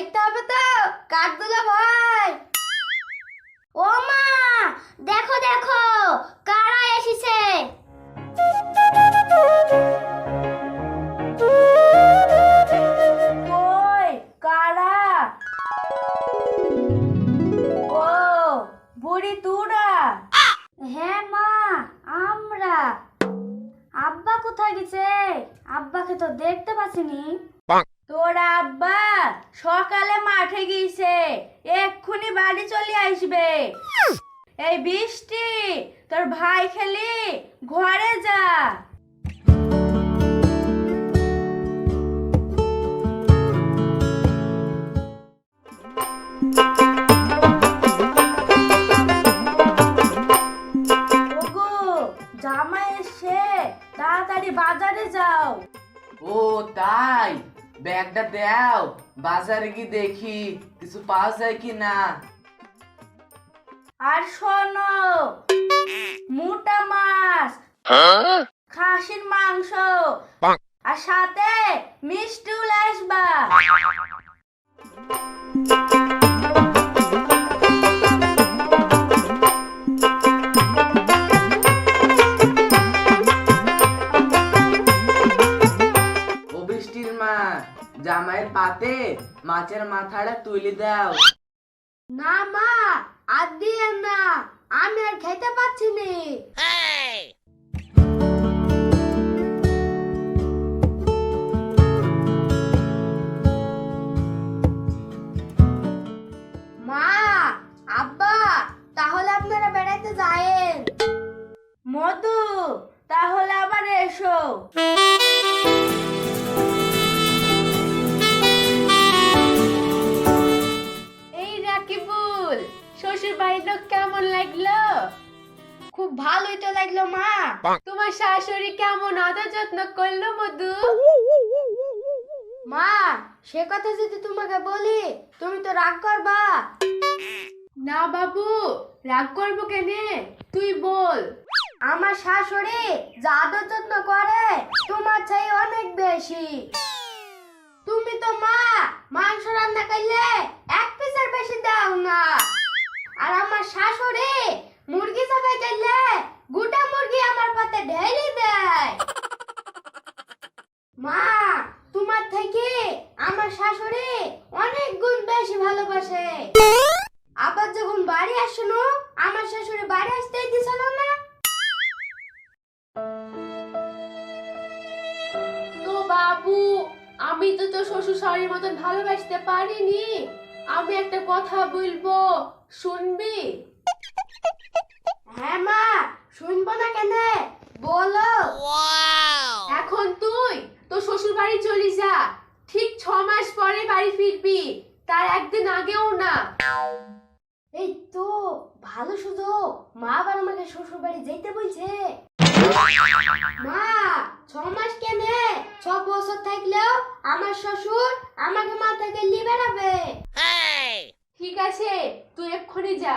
দেখতে হবে তো, কাঠগুলো ভাই ও মা, দেখো দেখো, কারা এসেছে? ও, বুড়ি তুরা। হ্যাঁ মা, আমরা। আব্বা কোথায় গেছে? আব্বাকে তো দেখতে পাচ্ছি নি। তোর আব্বা সকালে মাঠে গিয়েছে, এক্ষুনি বাড়ি চলে আসবে। এই বৃষ্টি, তোর ভাই খেলি, ঘরে যা। জামাই এসে তাড়াতাড়ি বাজারে যাও। ও, তাই? ব্যাগটা দাও, বাজারে কি দেখি, কিছু পাওয়া যায় কি না আর শোনো, মোটা মাছ, খাসির মাংস, আর সাথে মিষ্টিও আসবা মাছের মাথাটা তুলে দাও। না মা আর দিয়ে না। আমি আর খেতে পাচ্ছি নি। ভালোই তো লাগল মা। তোমার শাশুড়ি কেমন আদর যত্ন করল মধু? মা সে কথা যদি তোমাকে বলি তুমি তো রাগ করবা। না বাবু রাগ করব কেনে? তুই বল। আমার শাশুড়ি যা আদর যত্ন করে তোমার চাই অনেক বেশি। তুমি তো মা মাংস রান্না করলে এক পিসের বেশি দাও না। আর আমার শাশুড়ি মুরগি সবাই চাইলে গোটা মুরগি আমার পাতে ঢেলি দেয়। মা, তোমার থেকে আমার শাশুড়ি অনেক গুণ বেশি ভালোবাসে। আবার যখন বাড়ি আসলো আমার শাশুড়ি বাড়ি আসতেই দিছিল না তো বাবু, আমি তো তোর শ্বশুর শাশুড়ির মতন ভালোবাসতে পারিনি। আমি একটা কথা বলব, শুনবি? হ্যাঁ মা শুনব না কেন? বলো। এখন তুই তোর শ্বশুর বাড়ি চলে যা। ঠিক ছ মাস পরে বাড়ি ফিরবি। তার একদিন আগেও না। এই তো ভালো সুযোগ মা আবার আমাকে শ্বশুর বাড়ি যেতে বলছে। মা ছ মাস কেন? ছ বছর থাকলেও আমার শ্বশুর আমাকে মা থেকে বেড়াবে। ঠিক আছে তুই এক্ষুনি যা।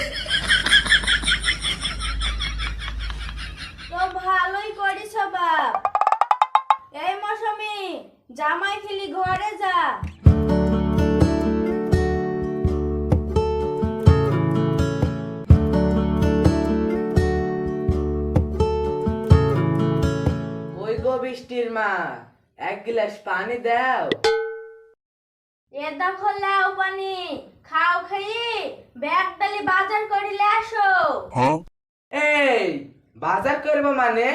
ঘরে যা। ওই গো বৃষ্টির মা এক গ্লাস পানি দাও। এ দেখো লাও পানি খাও খাই ব্যাগ তালি বাজার করিলে আসো। এই বাজার করব মানে?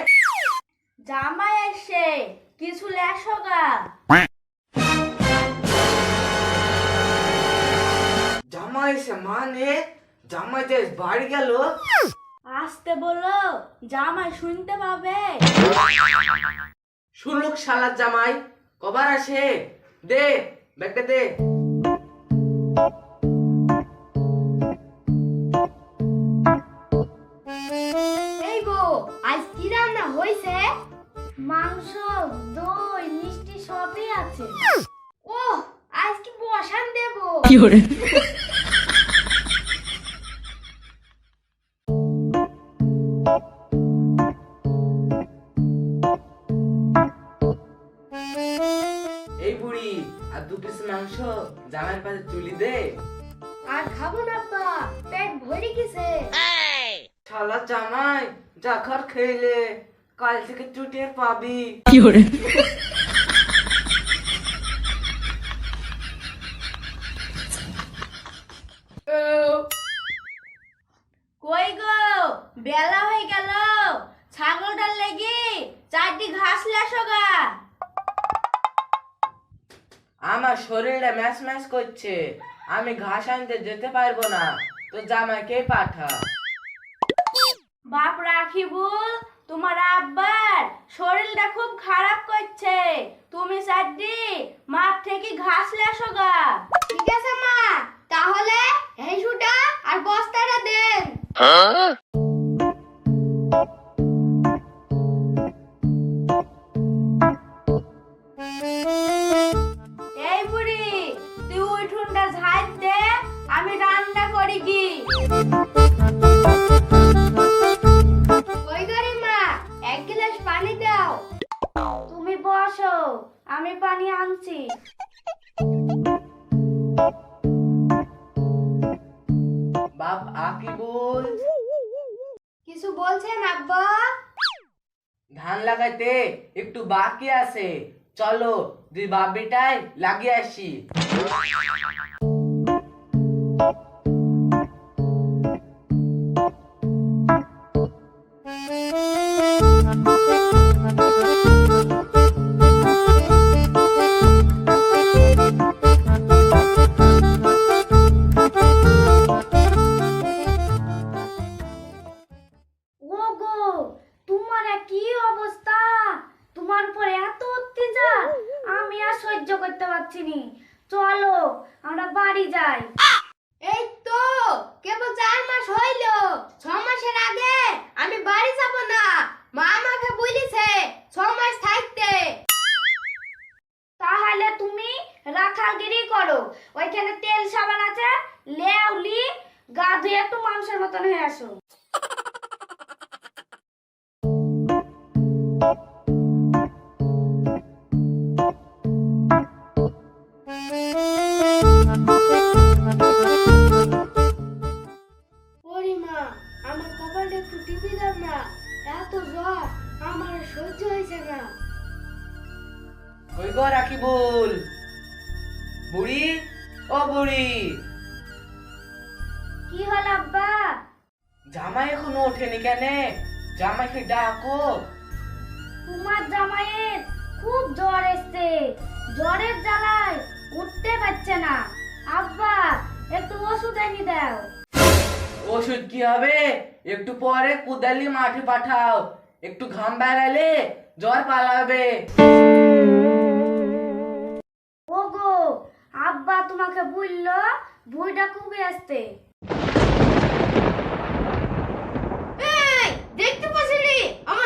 জামাই এসে কিছু লেসো গা। এসে মানে জামাই যে বাড়ি গেল। আসতে বলো জামাই শুনতে পাবে। শুনুক শালার জামাই কবার আসে? দে ব্যাগটা দে। এই গো আজ কি রান্না হয়েছে মাংস দই মিষ্টি সবই আছে। ও আজ কি বসান দেবো? এই খাব না আব্বা। পেট ভরে গেছে। শালা জামাই জাখর খেলে কাল থেকে চুটিয়ে পাবি। কই গো? বেলা হয়ে গেল। ছাগলটার লেগে চারটি ঘাস লেসো গা। আমার শরীরটা ম্যাচ ম্যাচ করছে। আমি ঘাস আনতে যেতে পারব না। তো জামাইকে পাঠা। বাপ রাখিবুল তোমার আব্বার শরীরটা খুব খারাপ করছে। তুমি সাদ্দি মাঠ থেকে ঘাস লেসো গা। ঠিক আছে মা তাহলে হেসুটা আর বস্তাটা দেন। একটু বাকি আছে। চলো দুই বাবিটাই লাগিয়ে আসি। জামাই এখনও ওঠেনি কেন? জামাইকে ডাকো। তোমার জামাইয়ের খুব জ্বর এসছে। জ্বরের জ্বালায় উঠতে পারছে না। আব্বা একটু ওষুধ এনে দাও। ওষুধ কি হবে? একটু পরে কুদালি মাঠে পাঠাও। একটু ঘাম বেড়ালে জ্বর পালাবে। ওগো আব্বা তোমাকে বলল বইটা খুবই আসতে দেখতে পাচ্ছিলি আমার